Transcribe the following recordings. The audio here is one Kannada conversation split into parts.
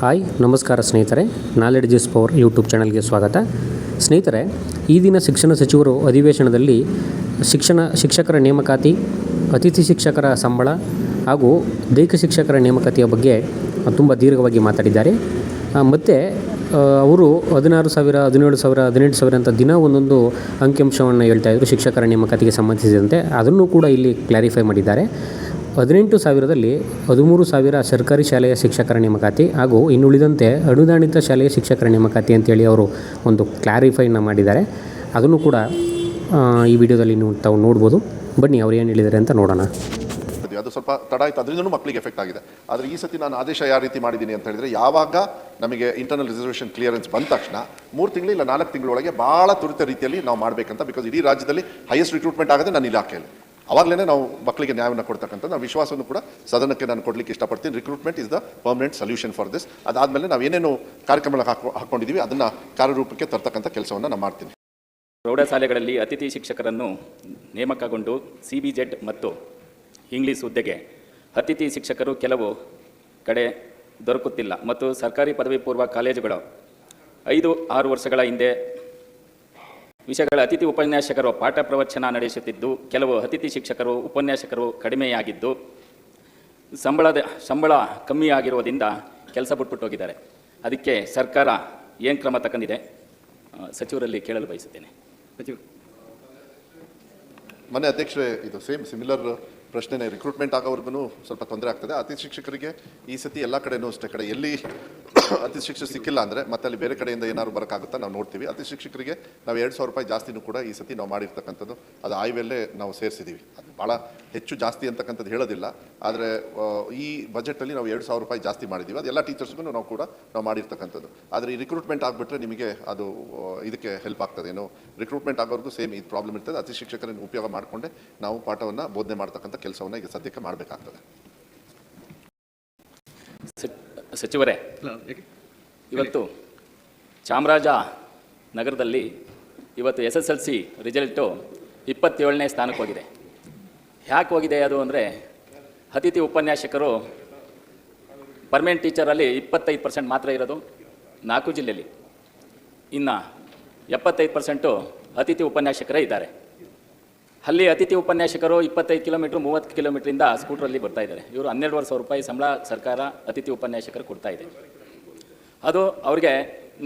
ಹಾಯ್, ನಮಸ್ಕಾರ ಸ್ನೇಹಿತರೆ. ನಾಲೆಡ್ ಜಿಸ್ ಪವರ್ ಯೂಟ್ಯೂಬ್ ಚಾನಲ್ಗೆ ಸ್ವಾಗತ. ಸ್ನೇಹಿತರೆ, ಈ ದಿನ ಶಿಕ್ಷಣ ಸಚಿವರು ಅಧಿವೇಶನದಲ್ಲಿ ಶಿಕ್ಷಣ ಶಿಕ್ಷಕರ ನೇಮಕಾತಿ, ಅತಿಥಿ ಶಿಕ್ಷಕರ ಸಂಬಳ ಹಾಗೂ ದೈಹಿಕ ಶಿಕ್ಷಕರ ನೇಮಕಾತಿಯ ಬಗ್ಗೆ ತುಂಬ ದೀರ್ಘವಾಗಿ ಮಾತಾಡಿದ್ದಾರೆ. ಮತ್ತು ಅವರು ಹದಿನಾರು ಸಾವಿರ, ಹದಿನೇಳು ಸಾವಿರ, ಹದಿನೆಂಟು ಸಾವಿರ ಅಂತ ದಿನ ಒಂದೊಂದು ಅಂಕಿಅಂಶವನ್ನು ಇದ್ದರು ಶಿಕ್ಷಕರ ನೇಮಕಾತಿಗೆ ಸಂಬಂಧಿಸಿದಂತೆ. ಅದನ್ನು ಕೂಡ ಇಲ್ಲಿ ಕ್ಲಾರಿಫೈ ಮಾಡಿದ್ದಾರೆ. ಹದಿನೆಂಟು ಸಾವಿರದಲ್ಲಿ ಹದಿಮೂರು ಸಾವಿರ ಸರ್ಕಾರಿ ಶಾಲೆಯ ಶಿಕ್ಷಕರ ನೇಮಕಾತಿ ಹಾಗೂ ಇನ್ನುಳಿದಂತೆ ಅನುದಾನಿತ ಶಾಲೆಯ ಶಿಕ್ಷಕರ ನೇಮಕಾತಿ ಅಂತೇಳಿ ಅವರು ಒಂದು ಕ್ಲಾರಿಫೈನ ಮಾಡಿದ್ದಾರೆ. ಅದನ್ನು ಕೂಡ ಈ ವಿಡಿಯೋದಲ್ಲಿ ನೀವು ತಾವು ನೋಡ್ಬೋದು. ಬನ್ನಿ, ಅವ್ರು ಏನು ಹೇಳಿದ್ದಾರೆ ಅಂತ ನೋಡೋಣ. ಅದು ಸ್ವಲ್ಪ ತಡ ಆಯ್ತು. ಅದರಿಂದನೂ ಮಕ್ಕಳಿಗೆ ಎಫೆಕ್ಟ್ ಆಗಿದೆ. ಆದರೆ ಈ ಸತಿ ನಾನು ಆದೇಶ ಯಾವ ರೀತಿ ಮಾಡಿದ್ದೀನಿ ಅಂತ ಹೇಳಿದರೆ, ಯಾವಾಗ ನಮಗೆ ಇಂಟರ್ನಲ್ ರಿಸರ್ವೇಷನ್ ಕ್ಲಿಯರೆನ್ಸ್ ಬಂದ ತಕ್ಷಣ ಮೂರು ತಿಂಗಳು ಇಲ್ಲ ನಾಲ್ಕು ತಿಂಗಳೊಳಗೆ ಭಾಳ ತ್ವರಿತ ರೀತಿಯಲ್ಲಿ ನಾವು ಮಾಡಬೇಕಂತ ಬಿಕಾಸ್ ಇಡೀ ರಾಜ್ಯದಲ್ಲಿ ಹೈಯೆಸ್ಟ್ ರಿಕ್ರೂಟ್ಮೆಂಟ್ ಆಗೋದೇ ನನ್ನ ಇಲಾಖೆಯಲ್ಲಿ. ಅವಾಗಲೇ ನಾವು ಮಕ್ಕಳಿಗೆ ನ್ಯಾಯವನ್ನು ಕೊಡ್ತಕ್ಕಂಥ ನಾವು ವಿಶ್ವಾಸವನ್ನು ಕೂಡ ಸದನಕ್ಕೆ ನಾನು ಕೊಡಲಿಕ್ಕೆ ಇಷ್ಟಪಡ್ತೀನಿ. Recruitment is the permanent solution for this ಅದಾದಮೇಲೆ ನಾವು ಏನೇನು ಕಾರ್ಯಕ್ರಮಗಳ ಹಾಕೊ ಹಾಕ್ಕೊಂಡಿದ್ದೀವಿ ಅದನ್ನು ಕಾರ್ಯರೂಪಕ್ಕೆ ತರ್ತಕ್ಕಂಥ ಕೆಲಸವನ್ನು ನಾನು ಮಾಡ್ತೀನಿ. ಪ್ರೌಢಶಾಲೆಗಳಲ್ಲಿ ಅತಿಥಿ ಶಿಕ್ಷಕರನ್ನು ನೇಮಕಗೊಂಡು ಸಿ ಬಿ ಜೆಡ್ ಮತ್ತು ಇಂಗ್ಲೀಷ್ ಹುದ್ದೆಗೆ ಅತಿಥಿ ಶಿಕ್ಷಕರು ಕೆಲವು ಕಡೆ ದೊರಕುತ್ತಿಲ್ಲ. ಮತ್ತು ಸರ್ಕಾರಿ ಪದವಿ ಪೂರ್ವ ಕಾಲೇಜುಗಳು ಐದು, ಆರು ವರ್ಷಗಳ ಹಿಂದೆ ವಿಷಯಗಳ ಅತಿಥಿ ಉಪನ್ಯಾಸಕರು ಪಾಠ ಪ್ರವಚನ ನಡೆಸುತ್ತಿದ್ದು, ಕೆಲವು ಅತಿಥಿ ಶಿಕ್ಷಕರು, ಉಪನ್ಯಾಸಕರು ಕಡಿಮೆಯಾಗಿದ್ದು, ಸಂಬಳದ, ಸಂಬಳ ಕಮ್ಮಿಯಾಗಿರೋದ್ರಿಂದ ಕೆಲಸ ಬಿಟ್ಬಿಟ್ಟು ಹೋಗಿದ್ದಾರೆ ಅದಕ್ಕೆ ಸರ್ಕಾರ ಏನು ಕ್ರಮ ತಗೊಂಡಿದೆ? ಸಚಿವರಲ್ಲಿ ಕೇಳಲು ಬಯಸುತ್ತೇನೆ. ಮನೆ ಅಧ್ಯಕ್ಷರೇ, ಇದು ಸೇಮ್ ಸಿಮಿಲರ್ ಪ್ರಶ್ನೆನೇ ರಿಕ್ರೂಟ್ಮೆಂಟ್ ಆಗೋವರೆಗೂ ಸ್ವಲ್ಪ ತೊಂದರೆ ಆಗ್ತದೆ. ಅತಿಥಿ ಶಿಕ್ಷಕರಿಗೆ ಈ ಸತಿ ಎಲ್ಲ ಕಡೆನೂ ಅಷ್ಟೇ. ಕಡೆ ಎಲ್ಲಿ ಅತಿ ಶಿಕ್ಷಕ ಸಿಕ್ಕಿಲ್ಲ ಅಂದರೆ ಮತ್ತೆ ಅಲ್ಲಿ ಬೇರೆ ಕಡೆಯಿಂದ ಏನಾದ್ರು ಬರೋಕ್ಕಾಗುತ್ತಾ ನಾವು ನೋಡ್ತೀವಿ. ಅತಿ ಶಿಕ್ಷಕರಿಗೆ ನಾವು ಎರಡು ಸಾವಿರ ರೂಪಾಯಿ ಜಾಸ್ತಿನೂ ಕೂಡ ಈ ಸತಿ ನಾವು ಮಾಡಿರ್ತಕ್ಕಂಥದ್ದು. ಅದು ಆಯ್ವೆಲ್ಲೇ ನಾವು ಸೇರಿಸಿದ್ದೀವಿ ಅದು ಭಾಳ ಹೆಚ್ಚು ಜಾಸ್ತಿ ಅಂತಕ್ಕಂಥದ್ದು ಹೇಳೋದಿಲ್ಲ. ಆದರೆ ಈ ಬಜೆಟಲ್ಲಿ ನಾವು ಎರಡು ಸಾವಿರ ರೂಪಾಯಿ ಜಾಸ್ತಿ ಮಾಡಿದ್ದೀವಿ ಅದೆಲ್ಲ ಎಲ್ಲ ಟೀಚರ್ಸ್ಗೂ ನಾವು ಕೂಡ ನಾವು ಮಾಡಿರ್ತಕ್ಕಂಥದ್ದು. ಆದರೆ ಈ ರಿಕ್ರೂಟ್ಮೆಂಟ್ ಆಗಿಬಿಟ್ರೆ ನಿಮಗೆ ಅದು ಇದಕ್ಕೆ ಹೆಲ್ಪ್ ಆಗ್ತದೆ. ಏನು ರಿಕ್ರೂಟ್ಮೆಂಟ್ ಆಗೋರ್ಗೂ ಸೇಮ್ ಇದು ಪ್ರಾಬ್ಲಮ್ ಇರ್ತದೆ. ಅತಿ ಶಿಕ್ಷಕರನ್ನು ಉಪಯೋಗ ಮಾಡಿಕೊಂಡೆ ನಾವು ಪಾಠವನ್ನು ಬೋಧನೆ ಮಾಡ್ತಕ್ಕಂಥ ಕೆಲಸವನ್ನು ಈಗ ಸದ್ಯಕ್ಕೆ ಮಾಡಬೇಕಾಗ್ತದೆ. ಸಚ್- ಸಚಿವರೇ ಇವತ್ತು ಚಾಮರಾಜ ನಗರದಲ್ಲಿ ಇವತ್ತು S S L C result ಇಪ್ಪತ್ತೇಳನೇ ಸ್ಥಾನಕ್ಕೆ ಹೋಗಿದೆ. ಯಾಕೆ ಹೋಗಿದೆ ಅದು ಅಂದರೆ ಅತಿಥಿ ಉಪನ್ಯಾಸಕರು ಪರ್ಮನೆಂಟ್ ಟೀಚರಲ್ಲಿ ಇಪ್ಪತ್ತೈದು ಪರ್ಸೆಂಟ್ ಮಾತ್ರ ಇರೋದು ನಾಲ್ಕು ಜಿಲ್ಲೆಯಲ್ಲಿ. ಇನ್ನು ಎಪ್ಪತ್ತೈದು ಪರ್ಸೆಂಟು ಅತಿಥಿ ಉಪನ್ಯಾಸಕರೇ ಇದ್ದಾರೆ. ಅಲ್ಲಿ ಅತಿಥಿ ಉಪನ್ಯಾಸಕರು ಇಪ್ಪತ್ತೈದು ಕಿಲೋಮೀಟ್ರ್, ಮೂವತ್ತು ಕಿಲೋಮೀಟ್ರಿಂದ ಸ್ಕೂಟ್ರಲ್ಲಿ ಬರ್ತಾ ಇದ್ದಾರೆ. ಇವರು ಹನ್ನೆರಡುವರೆ ಸಾವಿರ ರೂಪಾಯಿ ಸಂಬಳ ಸರ್ಕಾರ ಅತಿಥಿ ಉಪನ್ಯಾಸಕರು ಕೊಡ್ತಾ ಇದೆ. ಅದು ಅವ್ರಿಗೆ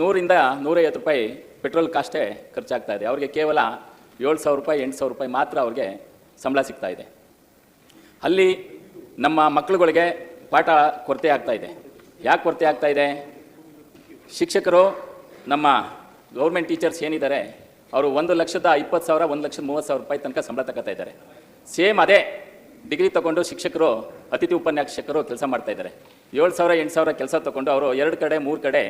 ನೂರಿಂದ ನೂರೈವತ್ತು ರೂಪಾಯಿ ಪೆಟ್ರೋಲ್ ಕಾಸ್ಟೇ ಖರ್ಚಾಗ್ತಾ ಇದೆ. ಅವ್ರಿಗೆ ಕೇವಲ ಏಳು ಸಾವಿರ ರೂಪಾಯಿ, ಎಂಟು ಸಾವಿರ ರೂಪಾಯಿ ಮಾತ್ರ ಅವ್ರಿಗೆ ಸಂಬಳ ಸಿಗ್ತಾ ಇದೆ. ಅಲ್ಲಿ ನಮ್ಮ ಮಕ್ಕಳುಗಳಿಗೆ ಪಾಠ ಕೊರತೆ ಆಗ್ತಾ ಇದೆ. ಯಾಕೆ ಕೊರತೆ ಆಗ್ತಾ ಇದೆ? ಶಿಕ್ಷಕರು ನಮ್ಮ ಗೌರ್ಮೆಂಟ್ ಟೀಚರ್ಸ್ ಏನಿದ್ದಾರೆ, ಅವರು ಒಂದು ಲಕ್ಷದ ಇಪ್ಪತ್ತು ಸಾವಿರ, ಒಂದು ಲಕ್ಷದ ಮೂವತ್ತು ಸಾವಿರ ರೂಪಾಯಿ ತನಕ ಸಂಬಳ ತಗೋತಾ ಇದ್ದಾರೆ. ಸೇಮ್ ಅದೇ ಡಿಗ್ರಿ ತಗೊಂಡು ಶಿಕ್ಷಕರು, ಅತಿಥಿ ಉಪನ್ಯಾಸಕರು ಕೆಲಸ ಮಾಡ್ತಾ ಇದ್ದಾರೆ. ಏಳು ಸಾವಿರ, ಎಂಟು ಸಾವಿರ ಕೆಲಸ ತಗೊಂಡು ಅವರು ಎರಡು ಕಡೆ, ಮೂರು ಕಡೆ,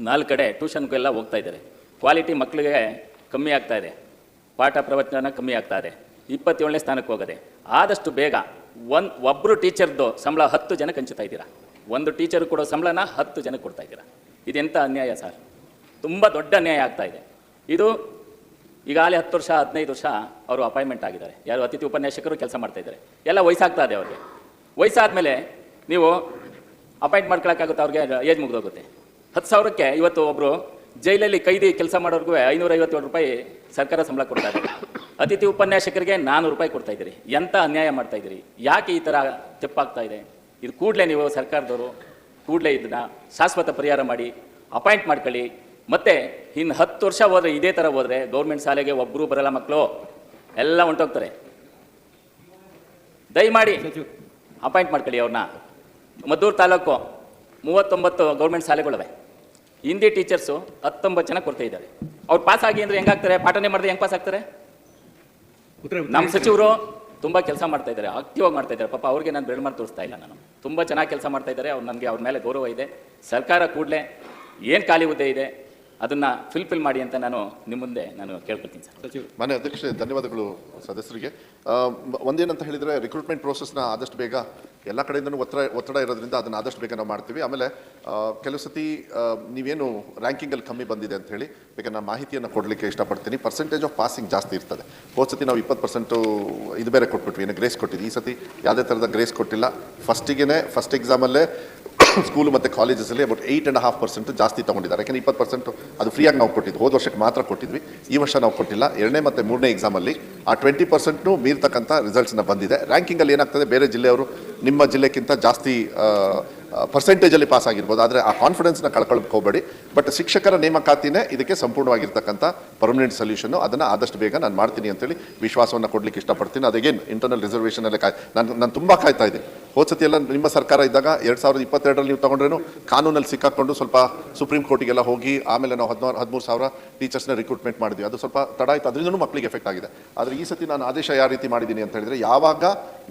ನಾಲ್ಕು ಕಡೆ ಟ್ಯೂಷನ್ಗೆಲ್ಲ ಹೋಗ್ತಾ ಇದ್ದಾರೆ. ಕ್ವಾಲಿಟಿ ಮಕ್ಕಳಿಗೆ ಕಮ್ಮಿ ಆಗ್ತಾ ಇದೆ. ಪಾಠ ಪ್ರವಚನ ಕಮ್ಮಿ ಆಗ್ತಾ ಇದೆ. ಇಪ್ಪತ್ತೇಳನೇ ಸ್ಥಾನಕ್ಕೆ ಹೋಗದೆ. ಆದಷ್ಟು ಬೇಗ ಒನ್ ಒಬ್ಬರು ಟೀಚರ್ದು ಸಂಬಳ ಹತ್ತು ಜನಕ್ಕೆ ಹಂಚುತ್ತಾ ಇದ್ದೀರಾ? ಒಂದು ಟೀಚರ್ ಕೊಡೋ ಸಂಬಳನ ಹತ್ತು ಜನಕ್ಕೆ ಕೊಡ್ತಾ ಇದ್ದೀರಾ? ಇದೆಂಥ ಅನ್ಯಾಯ ಸರ್? ತುಂಬ ದೊಡ್ಡ ಅನ್ಯಾಯ ಆಗ್ತಾ ಇದೆ. ಇದು ಈಗಾಗಲೇ ಹತ್ತು ವರ್ಷ, ಹದಿನೈದು ವರ್ಷ ಅವರು ಅಪಾಯಿಂಟ್ಮೆಂಟ್ ಆಗಿದ್ದಾರೆ. ಯಾರು ಅತಿಥಿ ಉಪನ್ಯಾಸಕರು ಕೆಲಸ ಮಾಡ್ತಾ ಇದ್ದಾರೆ. ಎಲ್ಲ ವಯಸ್ಸಾಗ್ತಾ ಇದೆ ಅವ್ರಿಗೆ. ವಯಸ್ಸಾದಮೇಲೆ ನೀವು ಅಪಾಯಿಂಟ್ ಮಾಡ್ಕೊಳಕ್ಕಾಗುತ್ತೆ ಅವ್ರಿಗೆ, ಏಜ್ ಮುಗಿದೋಗುತ್ತೆ. ಹತ್ತು ಸಾವಿರಕ್ಕೆ ಇವತ್ತು ಒಬ್ಬರು ಜೈಲಲ್ಲಿ ಕೈದಿ ಕೆಲಸ ಮಾಡೋರ್ಗೂ ಐನೂರೈವತ್ತೇಳು ರೂಪಾಯಿ ಸರ್ಕಾರ ಸಂಬಳ ಕೊಡ್ತಾ ಅತಿಥಿ ಉಪನ್ಯಾಸಕರಿಗೆ ನಾನ್ನೂರು ರೂಪಾಯಿ ಕೊಡ್ತಾ ಇದ್ದೀರಿ. ಎಂಥ ಅನ್ಯಾಯ ಮಾಡ್ತಾ ಇದ್ದೀರಿ? ಯಾಕೆ ಈ ಥರ ತೆಪ್ಪಾಗ್ತಾ ಇದೆ? ಇದು ಕೂಡಲೇ ನೀವು ಸರ್ಕಾರದವರು ಕೂಡಲೇ ಇದನ್ನ ಶಾಶ್ವತ ಪರಿಹಾರ ಮಾಡಿ, ಅಪಾಯಿಂಟ್ ಮಾಡ್ಕೊಳ್ಳಿ. ಮತ್ತೆ ಇನ್ನು ಹತ್ತು ವರ್ಷ ಹೋದರೆ ಇದೇ ಥರ ಹೋದರೆ ಗೌರ್ಮೆಂಟ್ ಶಾಲೆಗೆ ಒಬ್ಬರು ಬರಲ್ಲ ಮಕ್ಕಳು ಎಲ್ಲ ಹೊಂಟೋಗ್ತಾರೆ ದಯಮಾಡಿ ಅಪಾಯಿಂಟ್ ಮಾಡ್ಕೊಳ್ಳಿ ಅವ್ರನ್ನ. ಮದ್ದೂರು ತಾಲೂಕು ಮೂವತ್ತೊಂಬತ್ತು ಗೌರ್ಮೆಂಟ್ ಶಾಲೆಗಳಿವೆ. ಹಿಂದಿ ಟೀಚರ್ಸು ಹತ್ತೊಂಬತ್ತು ಜನ ಕೊಡ್ತಾ ಇದ್ದಾರೆ. ಅವ್ರು ಪಾಸ್ ಆಗಿ ಅಂದರೆ ಹೆಂಗಾಗ್ತಾರೆ? ಪಾಠನೆ ಮಾಡಿದ್ರೆ ಹೆಂಗೆ ಪಾಸ್ ಆಗ್ತಾರೆ ನಮ್ಮ ಸಚಿವರು ತುಂಬ ಕೆಲಸ ಮಾಡ್ತಾ ಇದ್ದಾರೆ ಆಕ್ಟಿವ್ ಆಗಿ ಮಾಡ್ತಾ ಇದ್ದಾರೆ. ಪಾಪ ಅವ್ರಿಗೆ ನಾನು ಬೆಳ್ಮಾರ್ ಮಾಡಿ ತೋರಿಸ್ತಾ ಇಲ್ಲ ನಾನು. ತುಂಬ ಚೆನ್ನಾಗಿ ಕೆಲಸ ಮಾಡ್ತಾ ಇದ್ದಾರೆ. ಅವ್ರು ನನಗೆ ಅವ್ರ ಮೇಲೆ ಗೌರವ ಇದೆ. ಸರ್ಕಾರ ಕೂಡಲೇ ಏನು ಖಾಲಿ ಹುದ್ದೆ ಇದೆ ಅದನ್ನು ಫಿಲ್ಫಿಲ್ ಮಾಡಿ ಅಂತ ನಾನು ನಿಮ್ಮ ಮುಂದೆ ನಾನು ಕೇಳ್ಕೊಳ್ತೀನಿ ಸರ್. ಮಾನ್ಯ ಅಧ್ಯಕ್ಷ ಧನ್ಯವಾದಗಳು ಸದಸ್ಯರಿಗೆ. ಒಂದೇನಂತ ಹೇಳಿದರೆ ರಿಕ್ರೂಟ್ಮೆಂಟ್ ಪ್ರೋಸೆಸ್ನ ಆದಷ್ಟು ಬೇಗ ಎಲ್ಲ ಕಡೆಯಿಂದನೂ ಒತ್ತಡ ಒತ್ತಡ ಇರೋದ್ರಿಂದ ಅದನ್ನು ಆದಷ್ಟು ಬೇಗ ನಾವು ಮಾಡ್ತೀವಿ. ಆಮೇಲೆ ಕೆಲವು ಸತಿ ನೀವೇನು ರ್ಯಾಂಕಿಂಗಲ್ಲಿ ಕಮ್ಮಿ ಬಂದಿದೆ ಅಂತ ಹೇಳಿ ಬೇಕಾದ್ರೆ ನಾನು ಮಾಹಿತಿಯನ್ನು ಕೊಡಲಿಕ್ಕೆ ಇಷ್ಟಪಡ್ತೀನಿ. ಪರ್ಸೆಂಟೇಜ್ ಆಫ್ ಪಾಸಿಂಗ್ ಜಾಸ್ತಿ ಇರ್ತದೆ. ಹೋದ ಸತಿ ನಾವು ಇಪ್ಪತ್ತು ಪರ್ಸೆಂಟು ಇದು ಬೇರೆ ಕೊಟ್ಬಿಟ್ವಿ, ಏನು ಗ್ರೇಸ್ ಕೊಟ್ಟಿದ್ವಿ. ಈ ಸತಿ ಯಾವುದೇ ಥರದ ಗ್ರೇಸ್ ಕೊಟ್ಟಿಲ್ಲ. ಫಸ್ಟಿಗೆ ಫಸ್ಟ್ ಎಕ್ಸಾಮಲ್ಲೇ ಸ್ಕೂಲ್ ಮತ್ತು ಕಾಲೇಜಸಲ್ಲಿ about eight and half percent ಜಾಸ್ತಿ ತೊಗೊಂಡಿದ್ದಾರೆ. ಯಾಕೆಂದರೆ ಇಪ್ಪತ್ತು ಪರ್ಸೆಂಟು ಅದು ಫ್ರೀಯಾಗಿ ನಾವು ಕೊಟ್ಟಿದ್ದು. ಹೋದ ವರ್ಷಕ್ಕೆ ಮಾತ್ರ ಕೊಟ್ಟಿದ್ವಿ. ಈ ವರ್ಷ ನಾವು ಕೊಟ್ಟಿಲ್ಲ. ಎರಡನೇ ಮತ್ತು ಮೂರನೇ ಎಕ್ಸಾಮಲ್ಲಿ ಆ ಟ್ವೆಂಟಿ ಪರ್ಸೆಂಟ್ನು ಮೀರ್ತಕ್ಕಂಥ ರಿಸಲ್ಟ್ಸ್ನ ಬಂದಿದೆ. ರ್ಯಾಂಕಿಂಗಲ್ಲಿ ಏನಾಗ್ತದೆ? ಬೇರೆ ಜಿಲ್ಲೆಯವರು ನಿಮ್ಮ ಜಿಲ್ಲೆಗಿಂತ ಜಾಸ್ತಿ ಪರ್ಸೆಂಟೇಜಲ್ಲಿ ಪಾಸ್ ಆಗಿರ್ಬೋದು. ಆದರೆ ಆ ಕಾನ್ಫಿಡೆನ್ಸ್ನ ಕಳ್ಕೊಳ್ಳೋಕೆ ಹೋಗಬೇಡಿ. ಬಟ್ ಶಿಕ್ಷಕರ ನೇಮಕಾತಿನೇ ಇದಕ್ಕೆ ಸಂಪೂರ್ಣವಾಗಿರ್ತಕ್ಕಂಥ ಪರ್ಮನೆಂಟ್ ಸೊಲ್ಯೂಷನ್ನು ಅದನ್ನು ಆದಷ್ಟು ಬೇಗ ನಾನು ಮಾಡ್ತೀನಿ ಅಂತೇಳಿ ವಿಶ್ವಾಸವನ್ನು ಕೊಡಲಿಕ್ಕೆ ಇಷ್ಟಪಡ್ತೀನಿ. ಅದಗೇನು ಇಂಟರ್ನಲ್ ರಿಸರ್ವೇಷನಲ್ಲಿ ಕಾಯ್, ನಾನು ನಾನು ತುಂಬ ಕಾಯ್ತಾ ಇದ್ದೀನಿ. ಹೋದ್ಸತಿ ಎಲ್ಲ ನಿಮ್ಮ ಸರ್ಕಾರ ಇದ್ದಾಗ ಎರಡು ಸಾವಿರದ ಇಪ್ಪತ್ತೆರಡರಲ್ಲಿ ನೀವು ತೊಗೊಂಡ್ರೇನು ಕಾನೂನಲ್ಲಿ ಸಿಕ್ಕಾಕ್ಕೊಂಡು ಸ್ವಲ್ಪ ಸುಪ್ರೀಂ ಕೋರ್ಟಿಗೆಲ್ಲ ಹೋಗಿ, ಆಮೇಲೆ ನಾವು ಹದಿನಾರು, ಹದಿಮೂರು ಸಾವಿರ ಟೀಚರ್ಸ್ನ ರಿಕ್ರೂಟ್ಮೆಂಟ್ ಮಾಡಿದ್ವಿ. ಅದು ಸ್ವಲ್ಪ ತಡ ಆಯಿತು. ಅದರಿಂದನು ಮಕ್ಕಳಿಗೆ ಎಫೆಕ್ಟ್ ಆಗಿದೆ. ಆದರೆ ಈ ಸತಿ ನಾನು ಆದೇಶ ಯಾವ ರೀತಿ ಮಾಡಿದ್ದೀನಿ ಅಂತ ಹೇಳಿದರೆ ಯಾವಾಗ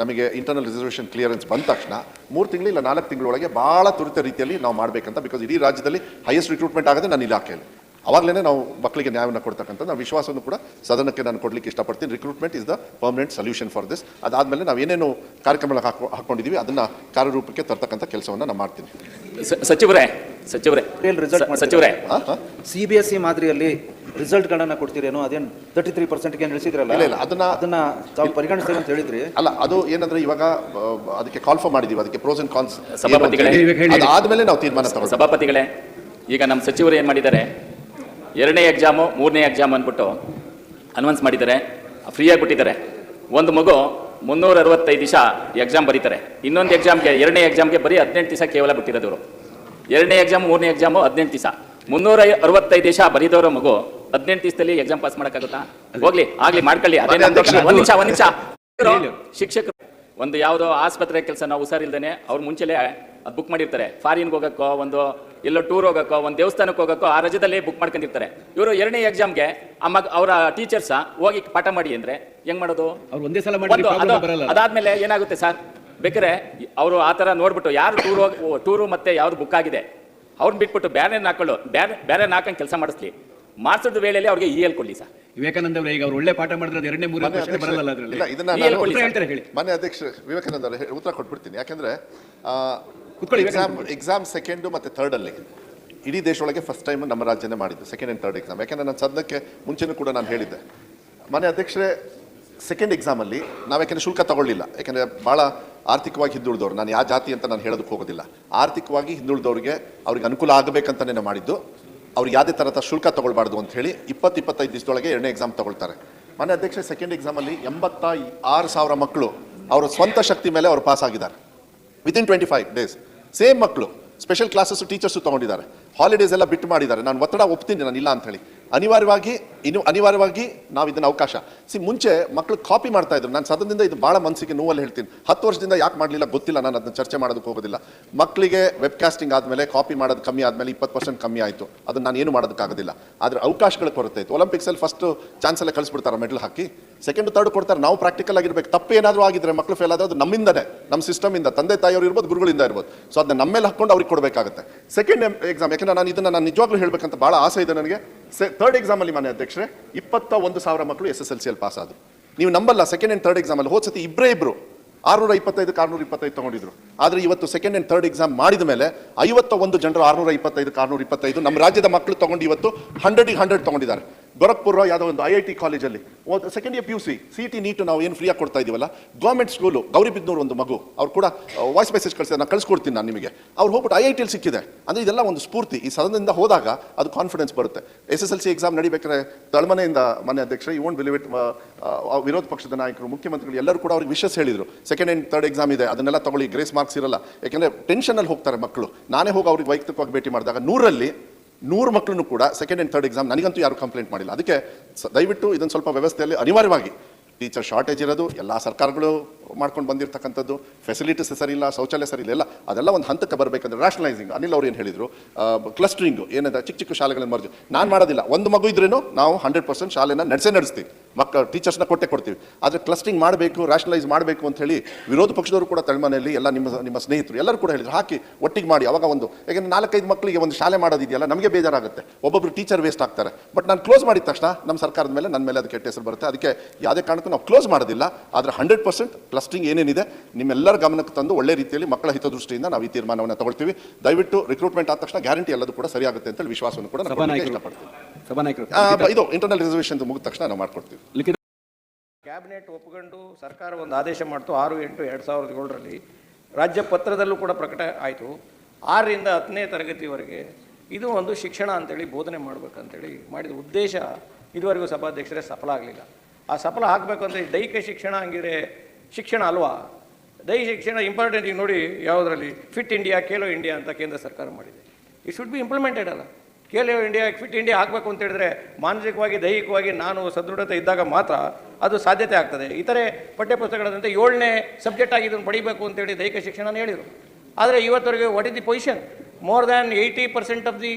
ನಮಗೆ ಇಂಟರ್ನಲ್ ರಿಸರ್ವೇಷನ್ ಕ್ಲಿಯರೆನ್ಸ್ ಬಂದ ತಕ್ಷಣ ಮೂರು ತಿಂಗಳು ಇಲ್ಲ ನಾಲ್ಕು ತಿಂಗಳೊಳಗೆ ಭಾಳ ತುರಿತ ರೀತಿಯಲ್ಲಿ ನಾವು ಮಾಡಬೇಕಂತ ಬಿಕಾಸ್ ಇಡೀ ರಾಜ್ಯದಲ್ಲಿ ಹೈಯೆಸ್ಟ್ ರಿಕ್ರೂಟ್ಮೆಂಟ್ ಆಗೋದೇ ನನ್ನ ಇಲಾಖೆಯಲ್ಲಿ. ಅವಾಗಲೇ ನಾವು ಮಕ್ಕಳಿಗೆ ನ್ಯಾಯವನ್ನು ಕೊಡ್ತಕ್ಕಂಥ ನಾವು ವಿಶ್ವಾಸವನ್ನು ಕೂಡ ಸದನಕ್ಕೆ ನಾನು ಕೊಡಲಿಕ್ಕೆ ಇಷ್ಟಪಡ್ತೀನಿ. Recruitment is the permanent solution for this ಅದಾದಮೇಲೆ ನಾವು ಏನೇನು ಕಾರ್ಯಕ್ರಮಗಳು ಹಾಕೊ ಅದನ್ನು ಕಾರ್ಯರೂಪಕ್ಕೆ ತರ್ತಕ್ಕಂಥ ಕೆಲಸವನ್ನು ನಾನು ಮಾಡ್ತೀನಿ. ಸಚಿವರೇ ಸಚಿವರೇ ರಿಸಲ್ಟ್ ಸಚಿವರೇ. ಸಿ ಬಿ ಎಸ್ ಸಿ ಮಾದರಿಯಲ್ಲಿ ರಿಸಲ್ಟ್ಗಳನ್ನ ಕೊಡ್ತೀರೇನೋ ಅದೇನು ತರ್ಟಿ ತ್ರೀ ಪರ್ಸೆಂಟ್ಗೆ ನಿಲ್ಲಿಸಿದ್ರಲ್ಲ ಇಲ್ಲ, ಇಲ್ಲ, ಅದನ್ನ- ಅದನ್ನ ತಾವು ಪರಿಗಣಿಸ್ತೀವಿ ಅಂತ ಹೇಳಿದ್ರಿ. ಅಲ್ಲ ಅದು ಏನಂದ್ರೆ ಇವಾಗ ಅದಕ್ಕೆ ಕಾಲ್ ಫಾರ್ ಮಾಡಿದೀವಿ ಅದಕ್ಕೆ ಪ್ರೋಸ್ ಅಂಡ್ ಕಾನ್ಸ್ ಸಭಾಪತಿಗಳೇ, ಅದಾದ್ಮೇಲೆ ನಾವು ತೀರ್ಮಾನ ಸಭಾಪತಿಗಳೇ ಈಗ ನಮ್ಮ ಸಚಿವರು ಏನು ಮಾಡಿದ್ದಾರೆ ಎರಡನೇ ಎಕ್ಸಾಮು ಮೂರನೇ ಎಕ್ಸಾಮ್ ಅಂದ್ಬಿಟ್ಟು ಅನೌನ್ಸ್ ಮಾಡಿದ್ದಾರೆ ಫ್ರೀಯಾಗಿ ಬಿಟ್ಟಿದ್ದಾರೆ. ಒಂದು ಮಗು ಮುನ್ನೂರ ಅರವತ್ತೈದು ದಿವಸ ಎಕ್ಸಾಮ್ ಬರೀತಾರೆ. ಇನ್ನೊಂದು ಎಕ್ಸಾಮ್ಗೆ ಎರಡನೇ ಎಕ್ಸಾಮ್ಗೆ ಬರೀ ಹದಿನೆಂಟು ದಿವಸ ಕೇವಲ ಬಿಟ್ಟಿರೋದು ಇವರು. ಎರಡನೇ ಎಕ್ಸಾಮ್ ಮೂರನೇ ಎಕ್ಸಾಮು ಹದಿನೆಂಟು ದಿವಸ. ಮುನ್ನೂರ ಅರವತ್ತೈದು ದಿವಸ ಬರೀದವರ ಮಗು. ಹದಿನೆಂಟು ದಿವಸದಲ್ಲಿ ಎಕ್ಸಾಮ್ ಪಾಸ್ ಮಾಡೋಕ್ಕಾಗುತ್ತಾ? ಹೋಗ್ಲಿ ಆಗ್ಲಿ ಮಾಡ್ಕೊಳ್ಳಿ. ಒಂದು ನಿಮಿಷ ಒಂದು ನಿಮಿಷ. ಶಿಕ್ಷಕರು ಒಂದು ಯಾವುದೋ ಆಸ್ಪತ್ರೆ ಕೆಲಸ ನಾವು ಹುಷಾರಿಲ್ದೇನೆ ಅವ್ರು ಮುಂಚೆಲೆ ಅದು ಬುಕ್ ಮಾಡಿರ್ತಾರೆ. ಫಾರಿನ್ಗೆ ಹೋಗಕ್ಕೋ ಒಂದು ಎಲ್ಲೋ ಟೂರ್ ಹೋಗಕ್ಕೋ ಒಂದು ದೇವಸ್ಥಾನಕ್ಕೆ ಹೋಗಕ್ಕೋ ಆ ರಜದಲ್ಲಿ ಬುಕ್ ಮಾಡ್ಕೊಂಡಿರ್ತಾರೆ. ಇವರು ಎರಡನೇ ಎಕ್ಸಾಮ್ಗೆ ಆ ಮಗ ಅವರ ಟೀಚರ್ಸ ಹೋಗಿ ಪಾಠ ಮಾಡಿ ಅಂದ್ರೆ ಹೆಂಗ್ ಮಾಡೋದು. ಅದಾದ್ಮೇಲೆ ಏನಾಗುತ್ತೆ ಸರ್ ಬೇಕಾದ್ರೆ ಅವರು ಆ ಥರ ನೋಡ್ಬಿಟ್ಟು ಯಾರು ಟೂರ್ ಹೋಗಿ ಟೂರು ಮತ್ತೆ ಯಾವ್ದು ಬುಕ್ ಆಗಿದೆ ಅವ್ರನ್ನ ಬಿಟ್ಬಿಟ್ಟು ಬೇರೆ ಹಾಕೊಳ್ಳು ಬೇರೆ ಬೇರೆ ಹಾಕೊಂಡು ಕೆಲಸ ಮಾಡಿಸ್ಲಿ. ಮಾಡಿಸಿದ ವೇಳೆಯಲ್ಲಿ ಅವ್ರಿಗೆ ಇ ಎಲ್ ಕೊಡ್ಲಿ ಸರ್. ವಿವೇಕಾನಂದ ಅವರು ಈಗ ಅವ್ರು ಒಳ್ಳೆ ಪಾಠ ಮಾಡಿದ್ರೆ ಅದು ಎರಡನೇ ಮೂರನೇ ಬರಲ್ಲ ಅದರಲ್ಲಿ. ಇಲ್ಲ ಇದನ್ನ ಈ ನಾನು ಹೇಳ್ತಾರೆ ಹೇಳಿ. ಮಾನ್ಯ ಅಧ್ಯಕ್ಷ ವಿವೇಕಾನಂದ ಅವರು ಉತ್ತರ ಕೊಟ್ಬಿಡ್ತೀನಿ. ಯಾಕಂದ್ರೆ ಕೂತ್ಕೊಳ್ಳಿ, ಎಕ್ಸಾಮ್ ಎಕ್ಸಾಮ್ ಸೆಕೆಂಡು ಮತ್ತೆ ಥರ್ಡಲ್ಲಿ ಇಡೀ ದೇಶದೊಳಗೆ ಫಸ್ಟ್ ಟೈಮ್ ನಮ್ಮ ರಾಜ್ಯನೇ ಮಾಡಿದ್ದು ಸೆಕೆಂಡ್ ಆ್ಯಂಡ್ ಥರ್ಡ್ ಎಕ್ಸಾಮ್ ಯಾಕಂದ್ರೆ ನಾನು ಸದ್ಯಕ್ಕೆ ಮುಂಚೆನೂ ಕೂಡ ನಾನು ಹೇಳಿದ್ದೆ. ಮಾನ್ಯ ಅಧ್ಯಕ್ಷರೇ ಸೆಕೆಂಡ್ ಎಕ್ಸಾಮಲ್ಲಿ ನಾವು ಯಾಕೆಂದರೆ ಶುಲ್ಕ ತಗೊಳ್ಳಿಲ್ಲ. ಯಾಕೆಂದರೆ ಭಾಳ ಆರ್ಥಿಕವಾಗಿ ಹಿಂದುಳಿದವರು. ನಾನು ಯಾವ ಜಾತಿ ಅಂತ ನಾನು ಹೇಳೋದಕ್ಕೆ ಹೋಗೋದಿಲ್ಲ. ಆರ್ಥಿಕವಾಗಿ ಹಿಂದುಳಿದವರಿಗೆ ಅವ್ರಿಗೆ ಅನುಕೂಲ ಆಗಬೇಕಂತಲೇ ನಾನು ಮಾಡಿದ್ದು. ಅವ್ರಿಗೆ ಯಾವುದೇ ಥರದ ಶುಲ್ಕ ತೊಗೊಳ್ಬಾರ್ದು ಅಂತ ಹೇಳಿ ಇಪ್ಪತ್ತು ಇಪ್ಪತ್ತೈದು ದಿವಸದೊಳಗೆ ಎರಡನೇ ಎಕ್ಸಾಮ್ ತೊಗೊಳ್ತಾರೆ. ಮನೆ ಅಧ್ಯಕ್ಷ ಸೆಕೆಂಡ್ ಎಕ್ಸಾಮಲ್ಲಿ ಎಂಬತ್ತ ಆರು ಸಾವಿರ ಮಕ್ಕಳು ಅವರ ಸ್ವಂತ ಶಕ್ತಿ ಮೇಲೆ ಅವರು ಪಾಸ್ ಆಗಿದ್ದಾರೆ. Within twenty five days same ಮಕ್ಕಳು ಸ್ಪೆಷಲ್ ಕ್ಲಾಸಸ್ಸು ಟೀಚರ್ಸು ತೊಗೊಂಡಿದ್ದಾರೆ. ಹಾಲಿಡೇಸ್ ಎಲ್ಲ ಬಿಟ್ಟು ಮಾಡಿದ್ದಾರೆ. ನಾನು ಒತ್ತಡ ಒಪ್ತೀನಿ, ನಾನು ಇಲ್ಲ ಅಂತ ಹೇಳಿ. ಅನಿವಾರ್ಯವಾಗಿ ಇನ್ನು ಅನಿವಾರ್ಯವಾಗಿ ನಾವು ಇದನ್ನ ಅವಕಾಶ. ಸಿ ಮುಂಚೆ ಮಕ್ಕಳು ಕಾಪಿ ಮಾಡ್ತಾ ಇದ್ರು. ನಾನು ಸದನದಿಂದ ಇದು ಭಾಳ ಮನಸ್ಸಿಗೆ ನೋವಲ್ಲಿ ಹೇಳ್ತೀನಿ. ಹತ್ತು ವರ್ಷದಿಂದ ಯಾಕೆ ಮಾಡಲಿಲ್ಲ ಗೊತ್ತಿಲ್ಲ. ನಾನು ಅದನ್ನ ಚರ್ಚೆ ಮಾಡೋದಕ್ಕೆ ಹೋಗೋದಿಲ್ಲ. ಮಕ್ಕಳಿಗೆ ವೆಬ್ ಕಾಸ್ಟಿಂಗ್ ಆದಮೇಲೆ ಕಾಪಿ ಮಾಡೋದು ಕಮ್ಮಿ ಆದಮೇಲೆ ಇಪ್ಪತ್ತು ಪರ್ಸೆಂಟ್ ಕಮ್ಮಿ ಆಯಿತು. ಅದನ್ನ ನಾನು ಏನು ಮಾಡೋದಕ್ಕಾಗೋದಿಲ್ಲ. ಆದರೆ ಅವಕಾಶಗಳ ಕೊರತೆ ಇತ್ತು. ಒಲಿಂಪಿಕ್ಸಲ್ಲಿ ಫಸ್ಟ್ ಚಾನ್ಸ್ ಎಲ್ಲ ಕಳಿಸ್ಬಿಡ್ತಾರೆ ಮೆಡಲ್ ಹಾಕಿ. ಸೆಕೆಂಡ್ ತರ್ಡ್ ಕೊಡ್ತಾರೆ. ನಾವು ಪ್ರಾಕ್ಟಿಕಲ್ ಆಗಿರ್ಬೇಕು. ತಪ್ಪು ಏನಾದರೂ ಆಗಿದ್ರೆ ಮಕ್ಕಳು ಫೇಲ್ ಆದ್ರೆ ಅದು ನಮ್ಮಿಂದನೇ. ನಮ್ಮ ಸಿಸ್ಟಮಿಂದ ತಂದೆ ತಾಯಿಯವರು ಇರ್ಬೋದು, ಗುರುಗಳಿಂದ ಇರ್ಬೋದು. ಸೊ ಅದನ್ನ ನಮ್ಮ ಮೇಲೆ ಹಾಕೊಂಡು ಅವ್ರಿಗೆ ಕೊಡಬೇಕಾಗುತ್ತೆ. ಸೆಕೆಂಡ್ ಎಕ್ಸಾಮ್ ಯಾಕಂದ್ರೆ ನಾನು ಇದನ್ನ ನಾನು ನಿಜವಾಗ್ಲೂ ಹೇಳಬೇಕಂತ ಭಾಳ ಆಸೆ ಇದೆ ನನಗೆ. ಸೆ ಥರ್ಡ್ ಎಕ್ಸಾಮಲ್ಲಿ ಮಾನ್ಯ ಅಧ್ಯಕ್ಷರೇ, ಇಪ್ಪತ್ತ ಒಂದು ಸಾವಿರ ಮಕ್ಕಳು ಎಸ್ ಎಸ್ ಎಲ್ ಸಿಯಲ್ಲಿ ಪಾಸ್ ಆದರು. ನೀವು ನಂಬಲ್ಲ ಸೆಕೆಂಡ್ ಆ್ಯಂಡ್ ಥರ್ಡ್ ಎಕ್ಸಾಮಲ್ಲಿ ಹೋದ ಸತಿ ಇಬ್ಬರೇ ಇಬ್ಬರು ಆರುನೂರ ಇಪ್ಪತ್ತೈದು ಆರುನೂರ ಇಪ್ಪತ್ತೈದು ತೊಗೊಂಡಿದ್ರು. ಆದರೆ ಇವತ್ತು ಸೆಕೆಂಡ್ ಆ್ಯಂಡ್ ಥರ್ಡ್ ಎಕ್ಸಾಮ್ ಮಾಡಿದ ಮೇಲೆ ಐವತ್ತ ಒಂದು ಜನರು ಆರುನೂರ ಇಪ್ಪತ್ತೈದಕ್ಕೆ ಆರುನೂರ ಇಪ್ಪತ್ತೈದು ನಮ್ಮ ರಾಜ್ಯದ ಮಕ್ಕಳು ತೊಗೊಂಡು ಇವತ್ತು ಹಂಡ್ರೆಡಿಗೆ ಹಂಡ್ರೆಡ್ ತಗೊಂಡಿದ್ದಾರೆ. ಗೋರಖ್ಪುರ ಯಾವುದೋ ಒಂದು ಐ ಐ ಟಿ ಕಾಲೇಜಲ್ಲಿ second year P U C C T NEET ನಾವು ಏನು ಫ್ರೀಯಾಗಿ ಕೊಡ್ತಾ ಇದೀವಲ್ಲ ಗೌರ್ಮೆಂಟ್ ಸ್ಕೂಲು ಗೌರಿಬಿದ್ನೂರು ಒಂದು ಮಗು, ಅವ್ರು ಕೂಡ ವಾಯ್ಸ್ ಮೆಸೇಜ್ ಕಳಿಸಿದ ನಾನು ಕಳಿಸ್ಕೊಡ್ತೀನಿ ನಾನು ನಿಮಗೆ. ಅವ್ರು ಹೋಗ್ಬಿಟ್ಟು ಐ ಐ ಟಿಲಿ ಸಿಕ್ಕಿದೆ. ಅಂದರೆ ಇದೆಲ್ಲ ಒಂದು ಸ್ಫೂರ್ತಿ. ಈ ಸದನದಿಂದ ಹೋದಾಗ ಅದು ಕಾನ್ಫಿಡೆನ್ಸ್ ಬರುತ್ತೆ. S S L C exam ನಡಿಬೇಕಾದ್ರೆ ತಳಮನೆಯಿಂದ ಮನೆ ಅಧ್ಯಕ್ಷ ಈ ಓನ್ ಬಿಲಿವ್ ಇಟ್ ವಿರೋಧ ಪಕ್ಷದ ನಾಯಕರು, ಮುಖ್ಯಮಂತ್ರಿಗಳು ಎಲ್ಲರೂ ಕೂಡ ಅವ್ರಿಗೆ ವಿಶಸ್ ಹೇಳಿದರು. ಸೆಕೆಂಡ್ ಆ್ಯಂಡ್ ತರ್ಡ್ ಎಕ್ಸಾಮ್ ಇದೆ, ಅದನ್ನೆಲ್ಲ ತಗೊಳ್ಳಿ ಗ್ರೇಸ್ ಮಾರ್ಕ್ಸ್ ಇರಲ್ಲ. ಯಾಕೆಂದರೆ ಟೆನ್ಷನಲ್ಲಿ ಹೋಗ್ತಾರೆ ಮಕ್ಕಳು. ನಾನೇ ಹೋಗಿ ಅವ್ರಿಗೆ ವೈಯಕ್ತಿಕವಾಗಿ ಭೇಟಿ ಮಾಡಿದಾಗ ನೂರಲ್ಲಿ ನೂರು ಮಕ್ಕಳನ್ನು ಕೂಡ ಸೆಕೆಂಡ್ ಆ್ಯಂಡ್ ತರ್ಡ್ ಎಕ್ಸಾಮ್ ನನಗಂತೂ ಯಾರು ಕಂಪ್ಲೇಂಟ್ ಮಾಡಿಲ್ಲ. ಅದಕ್ಕೆ ದಯವಿಟ್ಟು ಇದನ್ನು ಸ್ವಲ್ಪ ವ್ಯವಸ್ಥೆಯಲ್ಲಿ ಅನಿವಾರ್ಯವಾಗಿ ಟೀಚರ್ ಶಾರ್ಟೇಜ್ ಇರೋದು, ಎಲ್ಲ ಸರ್ಕಾರಗಳು ಮಾಡ್ಕೊಂಡು ಬಂದಿರತಕ್ಕಂಥದ್ದು ಫೆಸಿಲಿಟೀಸ್ ಇಲ್ಲ ಶೌಚಾಲಯ ಸರಿ ಇಲ್ಲ ಎಲ್ಲ, ಅದೆಲ್ಲ ಒಂದು ಹಂತಕ್ಕೆ ಬರಬೇಕಂದ್ರೆ ರ್ಯಾಷನಲೈಸಿಂಗ್ ಅನಿಲ್ ಅವ್ರು ಏನು ಹೇಳಿದರು? ಕ್ಲಸ್ಟ್ರಿಂಗು ಏನಿದೆ, ಚಿಕ್ಕ ಚಿಕ್ಕ ಶಾಲೆಗಳನ್ನು ಮರ್ಜು ನಾನು ಮಾಡೋದಿಲ್ಲ. ಒಂದು ಮಗು ಇದ್ರೇನು ನಾವು ಹಂಡ್ರೆಡ್ ಪರ್ಸೆಂಟ್ ಶಾಲೆನ ನಡೆಸೇ ನಡೆಸ್ತೀವಿ. ಮಕ್ಕಳು ಟೀಚರ್ಸ್ನ ಕೊಟ್ಟೆ ಕೊಡ್ತೀವಿ. ಆದರೆ ಕ್ಲಸ್ಟ್ರಿಂಗ್ ಮಾಡಬೇಕು ರ್ಯಾಷನಲೈಸ್ ಮಾಡಬೇಕು ಅಂತ ಹೇಳಿ ವಿರೋಧ ಪಕ್ಷದವರು ಕೂಡ ತಳಮನೆಯಲ್ಲಿ ಎಲ್ಲ ನಿಮ್ಮ ನಿಮ್ಮ ಸ್ನೇಹಿತರು ಎಲ್ಲರೂ ಕೂಡ ಹೇಳಿದ್ರು. ಹಾಕಿ, ಒಟ್ಟಿಗೆ ಮಾಡಿ, ಅವಾಗ ಒಂದು ಯಾಕೆಂದರೆ ನಾಲ್ಕೈದು ಮಕ್ಕಳಿಗೆ ಒಂದು ಶಾಲೆ ಮಾಡೋದಿದೆಯಲ್ಲ, ನಮಗೆ ಬೇಜಾರಾಗುತ್ತೆ. ಒಬ್ಬೊಬ್ರು ಟೀಚರ್ ವೇಸ್ಟ್ ಆಗ್ತಾರೆ. ಬಟ್ ನಾನು ಕ್ಲೋಸ್ ಮಾಡಿದ ತಕ್ಷಣ ನಮ್ಮ ಸರ್ಕಾರದ ಮೇಲೆ ನನ್ನ ಮೇಲೆ ಅದು ಕೆಟ್ಟ ಹೆಸರು ಬರುತ್ತೆ. ಅದಕ್ಕೆ ಯಾವುದೇ ಕಾರಣಕ್ಕೂ ನಾವು ಕ್ಲೋಸ್ ಮಾಡೋದಿಲ್ಲ. ಆದರೆ ಹಂಡ್ರೆಡ್ ಪರ್ಸೆಂಟ್ ಕ್ಲಸ್ಟ್ರಿಂಗ್ ಏನೇನಿದೆ ನಿಮ್ಮೆಲ್ಲರ ಗಮನಕ್ಕೆ ತಂದು ಒಳ್ಳೆ ರೀತಿಯಲ್ಲಿ ಮಕ್ಕಳ ಹಿತದೃಷ್ಟಿಯಿಂದ ನಾವು ಈ ತೀರ್ಮಾನವನ್ನು ತಗೊಳ್ತೀವಿ. ದಯವಿಟ್ಟು ರಿಕ್ರೂಟ್ಮೆಂಟ್ ಆದ ತಕ್ಷಣ ಗ್ಯಾರಂಟಿ ಎಲ್ಲದೂ ಕೂಡ ಸರಿಯಾಗುತ್ತೆ ಅಂತ ಹೇಳಿ ವಿಶ್ವಾಸವನ್ನು ಕೂಡ ಇದು ಇಂಟರ್ನಲ್ ರಿಸರ್ವೇಷನ್ ಮುಗಿದ ತಕ್ಷಣ ನಾವು ಮಾಡ್ಕೊಡ್ತೀವಿ. ಕ್ಯಾಬಿನೆಟ್ ಒಪ್ಪಿಕೊಂಡು ಸರ್ಕಾರ ಒಂದು ಆದೇಶ ಮಾಡ್ತು ಆರು ಎಂಟು ಎರಡು ಸಾವಿರದ ಏಳರಲ್ಲಿ. ರಾಜ್ಯ ಪತ್ರದಲ್ಲೂ ಕೂಡ ಪ್ರಕಟ ಆಯಿತು. ಆರರಿಂದ ಹತ್ತನೇ ತರಗತಿವರೆಗೆ ಇದು ಒಂದು ಶಿಕ್ಷಣ ಅಂತೇಳಿ ಬೋಧನೆ ಮಾಡಬೇಕಂತೇಳಿ ಮಾಡಿದ ಉದ್ದೇಶ ಇದುವರೆಗೂ ಸಭಾಧ್ಯಕ್ಷರೇ ಸಫಲ ಆಗಲಿಲ್ಲ. ಆ ಸಫಲ ಆಗಬೇಕು ಅಂದರೆ ದೈಹಿಕ ಶಿಕ್ಷಣ ಹಂಗಿದ್ರೆ ಶಿಕ್ಷಣ ಅಲ್ವಾ? ದೈಹಿಕ ಶಿಕ್ಷಣ ಇಂಪಾರ್ಟೆಂಟ್ ಈಗ ನೋಡಿ ಯಾವುದರಲ್ಲಿ? ಫಿಟ್ ಇಂಡಿಯಾ ಖೇಲೋ ಇಂಡಿಯಾ ಅಂತ ಕೇಂದ್ರ ಸರ್ಕಾರ ಮಾಡಿದೆ. ಇಟ್ ಶುಡ್ ಬಿ ಇಂಪ್ಲಿಮೆಂಟೆಡ್ ಅಲ್ಲ. ಖೇಲೋ ಇಂಡಿಯಾ ಫಿಟ್ ಇಂಡಿಯಾ ಆಗಬೇಕು ಅಂತ ಹೇಳಿದ್ರೆ ಮಾನಸಿಕವಾಗಿ, ದೈಹಿಕವಾಗಿ ನಾನು ಸದೃಢತೆ ಇದ್ದಾಗ ಮಾತ್ರ ಅದು ಸಾಧ್ಯತೆ ಆಗ್ತದೆ. ಇತರೆ ಪಠ್ಯಪುಸ್ತಕಗಳಂತೆ ಏಳನೇ ಸಬ್ಜೆಕ್ಟ್ ಆಗಿ ಇದನ್ನು ಪಡಿಬೇಕು ಅಂತೇಳಿ ದೈಹಿಕ ಶಿಕ್ಷಣನ ಹೇಳಿದರು. ಆದರೆ ಇವತ್ತವರೆಗೆ what is the position more than eighty percent of the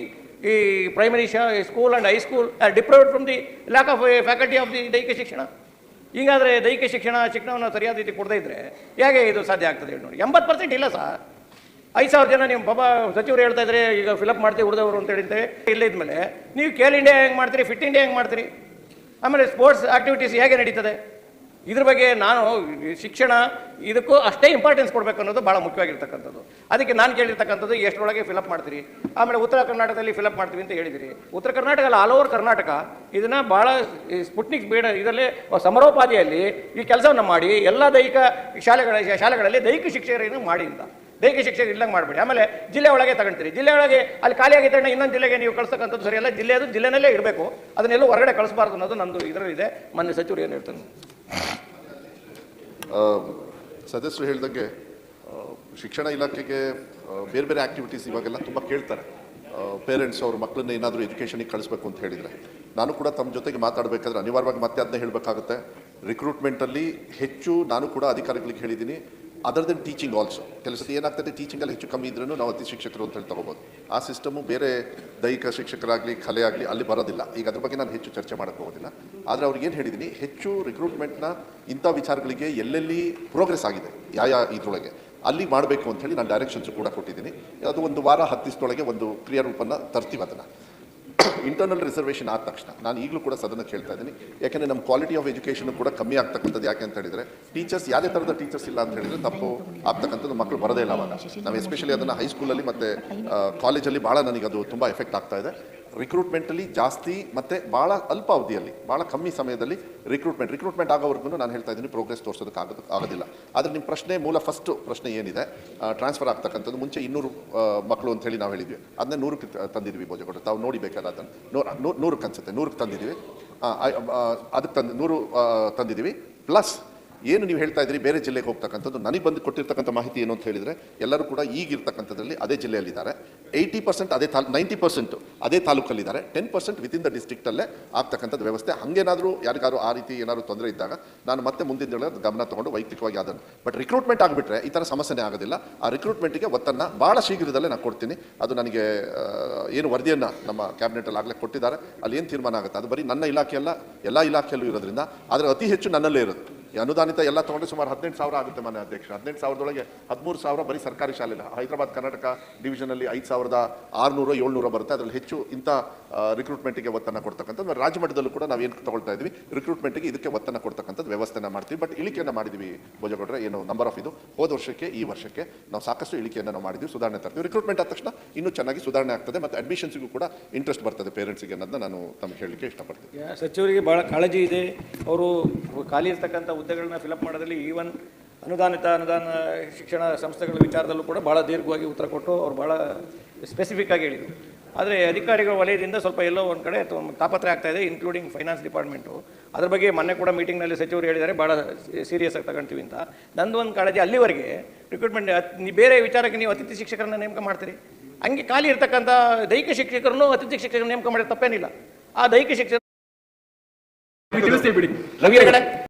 ಈ primary Shah school and high school are deprived from the lack of faculty of the ದೈಹಿಕ ಶಿಕ್ಷಣ. ಹೀಗಾದರೆ ದೈಹಿಕ ಶಿಕ್ಷಣ, ಶಿಕ್ಷಣವನ್ನು ಸರಿಯಾದ ರೀತಿ ಕೊಡದೇ ಇದ್ದರೆ ಹೇಗೆ ಇದು ಸಾಧ್ಯ ಆಗ್ತದೆ ಹೇಳಿ ನೋಡಿ. ಎಂಬತ್ತು ಪರ್ಸೆಂಟ್ ಇಲ್ಲ ಸರ್. ಐದು ಸಾವಿರ ಜನ ನೀವು ಬಾಬಾ ಸಚಿವರು ಹೇಳ್ತಾ ಇದ್ರೆ ಈಗ ಫಿಲಪ್ ಮಾಡ್ತೀವಿ ಉಳಿದವರು ಅಂತ ಹೇಳಿದ್ರೆ ಇದ್ಮೇಲೆ ನೀವು ಕೇಲ್ ಇಂಡಿಯಾ ಹೆಂಗೆ ಮಾಡ್ತೀರಿ ಫಿಟ್ ಇಂಡಿಯಾ ಹೆಂಗೆ ಮಾಡ್ತೀರಿ? ಆಮೇಲೆ ಸ್ಪೋರ್ಟ್ಸ್ ಆ್ಯಕ್ಟಿವಿಟೀಸ್ ಹೇಗೆ ನಡೀತದೆ? ಇದ್ರ ಬಗ್ಗೆ ನಾನು ಶಿಕ್ಷಣ ಇದಕ್ಕೂ ಅಷ್ಟೇ ಇಂಪಾರ್ಟೆನ್ಸ್ ಕೊಡಬೇಕು ಅನ್ನೋದು ಭಾಳ ಮುಖ್ಯವಾಗಿರ್ತಕ್ಕಂಥದ್ದು. ಅದಕ್ಕೆ ನಾನು ಕೇಳಿರ್ತಕ್ಕಂಥದ್ದು ಎಷ್ಟರೊಳಗೆ ಫಿಲಪ್ ಮಾಡ್ತೀರಿ. ಆಮೇಲೆ ಉತ್ತರ ಕರ್ನಾಟಕದಲ್ಲಿ ಫಿಲಪ್ ಮಾಡ್ತೀವಿ ಅಂತ ಹೇಳಿದಿರಿ. ಉತ್ತರ ಕರ್ನಾಟಕ ಅಲ್ಲ ಆಲ್ ಓವರ್ ಕರ್ನಾಟಕ ಇದನ್ನು ಭಾಳ ಸ್ಪುಟ್ನಿಕ್ ಬೇಡ ಇದರಲ್ಲಿ ಸಮರೋಪಾದಿಯಲ್ಲಿ ಈ ಕೆಲಸವನ್ನು ಮಾಡಿ ಎಲ್ಲ ದೈಹಿಕ ಶಾಲೆಗಳ ಶಾಲೆಗಳಲ್ಲಿ ದೈಹಿಕ ಶಿಕ್ಷಕರನ್ನು ಮಾಡಿ ಅಂತ. ದೈಹಿಕ ಶಿಕ್ಷಕ ಇಲ್ಲಂಗೆ ಮಾಡಬೇಡಿ. ಆಮೇಲೆ ಜಿಲ್ಲೆ ಒಳಗೆ ತಗೊಂತೀರಿ. ಜಿಲ್ಲೆ ಒಳಗೆ ಅಲ್ಲಿ ಖಾಲಿ ಆಗಿದ್ದ ಇನ್ನೊಂದು ಜಿಲ್ಲೆಗೆ ನೀವು ಕಳಿಸ್ತಕ್ಕಂಥದ್ದು ಸರಿಯಲ್ಲ ಜಿಲ್ಲೆ ಅದು ಜಿಲ್ಲೆನಲ್ಲೇ ಇರಬೇಕು. ಅದನ್ನೆಲ್ಲೂ ಹೊರಗಡೆ ಕಳಿಸಬಾರ್ದು ಅನ್ನೋದು ನಂದು ಇದರಲ್ಲಿದೆ. ಮಾನ್ಯ ಸಚಿವರು ಏನು ಹೇಳ್ತಾನೆ ಆ, ಸದಸ್ಯರು ಹೇಳಿದಂಗೆ ಆ, ಶಿಕ್ಷಣ ಇಲಾಖೆಗೆ ಬೇರೆ ಬೇರೆ ಆ್ಯಕ್ಟಿವಿಟೀಸ್ ಇವಾಗೆಲ್ಲ ತುಂಬ ಕೇಳ್ತಾರೆ. ಪೇರೆಂಟ್ಸ್ ಅವ್ರ ಮಕ್ಕಳನ್ನ ಏನಾದರೂ ಎಜುಕೇಷನಿಗೆ ಕಳಿಸ್ಬೇಕು ಅಂತ ಹೇಳಿದರೆ. ನಾನು ಕೂಡ ತಮ್ಮ ಜೊತೆಗೆ ಮಾತಾಡಬೇಕಾದ್ರೆ ಅನಿವಾರ್ಯವಾಗಿ ಮತ್ತೆ ಅದನ್ನೇ ಹೇಳಬೇಕಾಗುತ್ತೆ. ರಿಕ್ರೂಟ್ಮೆಂಟಲ್ಲಿ ಹೆಚ್ಚು ನಾನು ಕೂಡ ಅಧಿಕಾರಿಗಳಿಗೆ ಹೇಳಿದ್ದೀನಿ. ಅದರ್ ದೆನ್ ಟೀಚಿಂಗ್ ಆಲ್ಸೋ ಕೆಲಸದ ಏನಾಗ್ತದೆ? ಟೀಚಿಂಗಲ್ಲಿ ಹೆಚ್ಚು ಕಮ್ಮಿ ಇದ್ರೂ ನಾವು ಅತಿ ಶಿಕ್ಷಕರು ಅಂತ ಹೇಳಿ ತಗೋಬೋದು. ಆ ಸಿಸ್ಟಮು ಬೇರೆ ದೈಹಿಕ ಶಿಕ್ಷಕರಾಗಲಿ ಕಲೆ ಆಗಲಿ ಅಲ್ಲಿ ಬರೋದಿಲ್ಲ. ಈಗ ಅದ್ರ ಬಗ್ಗೆ ನಾನು ಹೆಚ್ಚು ಚರ್ಚೆ ಮಾಡಕ್ಕೆ ಹೋಗೋದಿಲ್ಲ. ಆದರೆ ಅವ್ರಿಗೆ ಏನು ಹೇಳಿದ್ದೀನಿ ಹೆಚ್ಚು ರಿಕ್ರೂಟ್ಮೆಂಟ್ನ ಇಂಥ ವಿಚಾರಗಳಿಗೆ ಎಲ್ಲೆಲ್ಲಿ ಪ್ರೋಗ್ರೆಸ್ ಆಗಿದೆ? ಯಾವ ಯಾವ ಇದ್ರೊಳಗೆ? ಅಲ್ಲಿ ಮಾಡಬೇಕು ಅಂತ ಹೇಳಿ ನಾನು ಡೈರೆಕ್ಷನ್ಸ್ ಕೂಡ ಕೊಟ್ಟಿದ್ದೀನಿ. ಅದು ಒಂದು ವಾರ ಹತ್ತು ದಿವಸದೊಳಗೆ ಒಂದು ಕ್ರಿಯಾರೂಪನ ತರ್ತೀವಿ ಅದನ್ನು. ಇಂಟರ್ನಲ್ ರಿಸರ್ವೇಷನ್ ಆದ ತಕ್ಷಣ, ನಾನು ಈಗಲೂ ಕೂಡ ಸದನಕ್ಕೆ ಹೇಳ್ತಾ ಇದ್ದೀನಿ. ಯಾಕೆಂದರೆ ನಮ್ಮ ಕ್ವಾಲಿಟಿ ಆಫ್ ಎಜುಕೇಷನ್ ಕೂಡ ಕಮ್ಮಿ ಆಗ್ತಕ್ಕಂಥದ್ದು ಯಾಕೆ ಅಂತ ಹೇಳಿದರೆ ಟೀಚರ್ಸ್ ಯಾವುದೇ ಥರದ ಟೀಚರ್ಸ್ ಇಲ್ಲ ಅಂತ ಹೇಳಿದರೆ ತಪ್ಪು ಆಗ್ತಕ್ಕಂಥದ್ದು ಮಕ್ಕಳು ಬರೋದೇ ಇಲ್ಲ ಅವಾಗ. ನಾವು ಎಸ್ಪೆಷಲಿ ಅದನ್ನು ಹೈಸ್ಕೂಲಲ್ಲಿ ಮತ್ತು ಕಾಲೇಜಲ್ಲಿ ಭಾಳ ನನಗೆ ಅದು ತುಂಬ ಎಫೆಕ್ಟ್ ಆಗ್ತಾ ಇದೆ. ರಿಕ್ರೂಟ್ಮೆಂಟಲ್ಲಿ ಜಾಸ್ತಿ ಮತ್ತು ಭಾಳ ಅಲ್ಪ ಅವಧಿಯಲ್ಲಿ ಭಾಳ ಕಮ್ಮಿ ಸಮಯದಲ್ಲಿ ರಿಕ್ರೂಟ್ಮೆಂಟ್ ರಿಕ್ರೂಟ್ಮೆಂಟ್ ಆಗೋವರೆಗೂ ನಾನು ಹೇಳ್ತಾ ಇದ್ದೀನಿ ಪ್ರೋಗ್ರೆಸ್ ತೋರಿಸೋದಕ್ಕೆ ಆಗೋದು, ಆಗೋದಿಲ್ಲ. ಆದರೆ ನಿಮ್ಮ ಪ್ರಶ್ನೆ ಮೂಲ ಫಸ್ಟು ಪ್ರಶ್ನೆ ಏನಿದೆ ಟ್ರಾನ್ಸ್ಫರ್ ಆಗ್ತಕ್ಕಂಥದ್ದು ಮುಂಚೆ ಇನ್ನೂರು ಮಕ್ಕಳು ಅಂತ ಹೇಳಿ ನಾವು ಹೇಳಿದ್ವಿ. ಅದನ್ನ ನೂರಕ್ಕೆ ತಂದಿದ್ವಿ ಭೋಜಗೌಡ ತಾವು ನೋಡಿ ಅದನ್ನು ನೂರು ನೂರಕ್ಕೆ ಅನ್ಸುತ್ತೆ, ನೂರಕ್ಕೆ ತಂದಿದ್ದೀವಿ. ಅದಕ್ಕೆ ತಂದು, ನೂರು ತಂದಿದ್ದೀವಿ. ಪ್ಲಸ್ ಏನು ನೀವು ಹೇಳ್ತಾ ಇದ್ದೀರಿ, ಬೇರೆ ಜಿಲ್ಲೆಗೆ ಹೋಗ್ತಕ್ಕಂಥದ್ದು, ನನಗೆ ಬಂದು ಕೊಟ್ಟಿರ್ತಕ್ಕಂಥ ಮಾಹಿತಿ ಏನು ಅಂತ ಹೇಳಿದರೆ, ಎಲ್ಲರೂ ಕೂಡ ಈಗಿರ್ತಕ್ಕಂಥದ್ರಲ್ಲಿ ಅದೇ ಜಿಲ್ಲೆಯಲ್ಲಿದ್ದಾರೆ. ಏಯ್ಟಿ ಪರ್ಸೆಂಟ್ ಅದೇ ತಾಲ್ ನೈಂಟಿ ಪರ್ಸೆಂಟು ಅದೇ ತಾಲೂಕಲ್ಲಿದ್ದಾರೆ. ಟೆನ್ ಪರ್ಸೆಂಟ್ ವಿತಿನ್ ದ ಡಿಸ್ಟ್ರಿಕ್ಟಲ್ಲೇ ಆಗ್ತಕ್ಕಂಥದ್ದು ವ್ಯವಸ್ಥೆ. ಹಾಗೇನಾದರೂ ಯಾರಿಗಾದ್ರು ಆ ರೀತಿ ಏನಾದರೂ ತೊಂದರೆ ಇದ್ದಾಗ ನಾನು ಮತ್ತೆ ಮುಂದಿನ ದಿನಗಳಲ್ಲಿ ಗಮನ ತಗೊಂಡು ವೈಯಕ್ತಿಕವಾಗಿ ಅದನ್ನು. ಬಟ್ ರಿಕ್ರೂಟ್ಮೆಂಟ್ ಆಗಿಬಿಟ್ರೆ ಈ ಥರ ಸಮಸ್ಯೆನೇ ಆಗೋದಿಲ್ಲ. ಆ ರಿಕ್ರೂಟ್ಮೆಂಟಿಗೆ ಒತ್ತನ್ನು ಭಾಳ ಶೀಘ್ರದಲ್ಲೇ ನಾನು ಕೊಡ್ತೀನಿ. ಅದು ನನಗೆ ಏನು ವರದಿಯನ್ನು ನಮ್ಮ ಕ್ಯಾಬಿನೆಟಲ್ಲಿ ಆಗಲೇ ಕೊಟ್ಟಿದ್ದಾರೆ. ಅಲ್ಲಿ ಏನು ತೀರ್ಮಾನ ಆಗುತ್ತೆ? ಅದು ಬರೀ ನನ್ನ ಇಲಾಖೆಯಲ್ಲ, ಎಲ್ಲ ಇಲಾಖೆಯಲ್ಲೂ ಇರೋದ್ರಿಂದ. ಆದರೆ ಅತಿ ಹೆಚ್ಚು ನನ್ನಲ್ಲೇ ಇರೋದು. ಈ ಅನುದಾನಿತ ಎಲ್ಲ ತೊಗೊಂಡ್ರೆ ಸುಮಾರು ಹದಿನೆಂಟು ಸಾವಿರ ಆಗುತ್ತೆ ಮನೆ ಅಧ್ಯಕ್ಷ. ಹದಿನೆಂಟು ಸಾವಿರದೊಳಗೆ ಹದಿಮೂರು ಸಾವಿರ ಬರೀ ಸರ್ಕಾರಿ ಶಾಲೆ ಹೈದರಾಬಾದ್, ಕರ್ನಾಟಕ ಡಿವಿಷನಲ್ಲಿ ಐದು ಸಾವಿರದ ಆರುನೂರು, ಏಳ್ನೂರು ಬರುತ್ತೆ. ಅದರಲ್ಲಿ ಹೆಚ್ಚು ಇಂಥ ರಿಕ್ರೂಟ್ಮೆಂಟಿಗೆ ಒತ್ತನ್ನು ಕೊಡ್ತಕ್ಕಂಥದ್ದು. ರಾಜ್ಯ ಮಟ್ಟದಲ್ಲೂ ಕೂಡ ನಾವು ಏನು ತಗೊಳ್ತಾ ಇದ್ವಿ? ರಿಕ್ರೂಟ್ಮೆಂಟಿಗೆ ಇದಕ್ಕೆ ಒತ್ತನ್ನು ಕೊಡ್ತಕ್ಕಂಥದ್ದು ವ್ಯವಸ್ಥೆನ ಮಾಡ್ತೀವಿ. ಬಟ್ ಇಳಿಕೆಯನ್ನು ಮಾಡಿದ್ವಿ ಭೋಜಗೌಡ್ರೆ. ಏನು ನಂಬರ್ ಆಫ್ ಇದು? ಹೋದ ವರ್ಷಕ್ಕೆ, ಈ ವರ್ಷಕ್ಕೆ ನಾವು ಸಾಕಷ್ಟು ಇಳಿಕೆಯನ್ನು ನಾವು ಮಾಡಿದ್ವಿ. ಸುಧಾರಣೆ ತರ್ತೀವಿ. ರಿಕ್ರೂಟ್ಮೆಂಟ್ ಆದ ತಕ್ಷಣ ಇನ್ನೂ ಚೆನ್ನಾಗಿ ಸುಧಾರಣೆ ಆಗ್ತದೆ. ಮತ್ತು ಅಡ್ಮಿಷನ್ಸ್ಗೂ ಕೂಡ ಇಂಟ್ರೆಸ್ಟ್ ಬರ್ತದೆ ಪೇರೆಂಟ್ಸಿಗೆ ಅನ್ನೋದನ್ನ ನಾನು ತಮಗೆ ಹೇಳಲಿಕ್ಕೆ ಇಷ್ಟಪಡ್ತೀನಿ. ಸಚಿವರಿಗೆ ಭಾಳ ಕಾಳಜಿ ಇದೆ. ಅವರು ಖಾಲಿ ಇರ್ತಕ್ಕಂಥ ಹುದ್ದೆಗಳನ್ನ ಫಿಲಪ್ ಮಾಡೋದ್ರಲ್ಲಿ ಈವನ್ ಅನುದಾನಿತ ಅನುದಾನ ಶಿಕ್ಷಣ ಸಂಸ್ಥೆಗಳ ವಿಚಾರದಲ್ಲೂ ಕೂಡ ಭಾಳ ದೀರ್ಘವಾಗಿ ಉತ್ತರ ಕೊಟ್ಟು ಅವ್ರು ಭಾಳ ಸ್ಪೆಸಿಫಿಕ್ ಆಗಿ ಹೇಳಿದರು. ಆದರೆ ಅಧಿಕಾರಿಗಳ ವಲಯದಿಂದ ಸ್ವಲ್ಪ ಎಲ್ಲೋ ಒಂದು ಕಡೆ ತಾಪತ್ರ ಆಗ್ತಾ ಇದೆ ಇನ್ಕ್ಲೂಡಿಂಗ್ ಫೈನಾನ್ಸ್ ಡಿಪಾರ್ಟ್ಮೆಂಟು ಅದ್ರ ಬಗ್ಗೆ ಮೊನ್ನೆ ಕೂಡ ಮೀಟಿಂಗ್ನಲ್ಲಿ ಸಚಿವರು ಹೇಳಿದ್ದಾರೆ ಭಾಳ ಸೀರಿಯಸ್ ಆಗಿ ತಗೊಂತೀವಿ ಅಂತ. ನಂದು ಒಂದು ಕಾಳಜಿ ಅಲ್ಲಿವರೆಗೆ ರಿಕ್ರೂಟ್ಮೆಂಟ್ ಬೇರೆ ವಿಚಾರಕ್ಕೆ ನೀವು ಅತಿಥಿ ಶಿಕ್ಷಕರನ್ನ ನೇಮಕ ಮಾಡ್ತೀರಿ. ಹಂಗೆ ಖಾಲಿ ಇರ್ತಕ್ಕಂಥ ದೈಹಿಕ ಶಿಕ್ಷಕರನ್ನು ಅತಿಥಿ ಶಿಕ್ಷಕರನ್ನ ನೇಮಕ ಮಾಡಿದ್ರೆ ತಪ್ಪೇನಿಲ್ಲ. ಆ ದೈಹಿಕ ಶಿಕ್ಷಕ ಬಿಡಿ.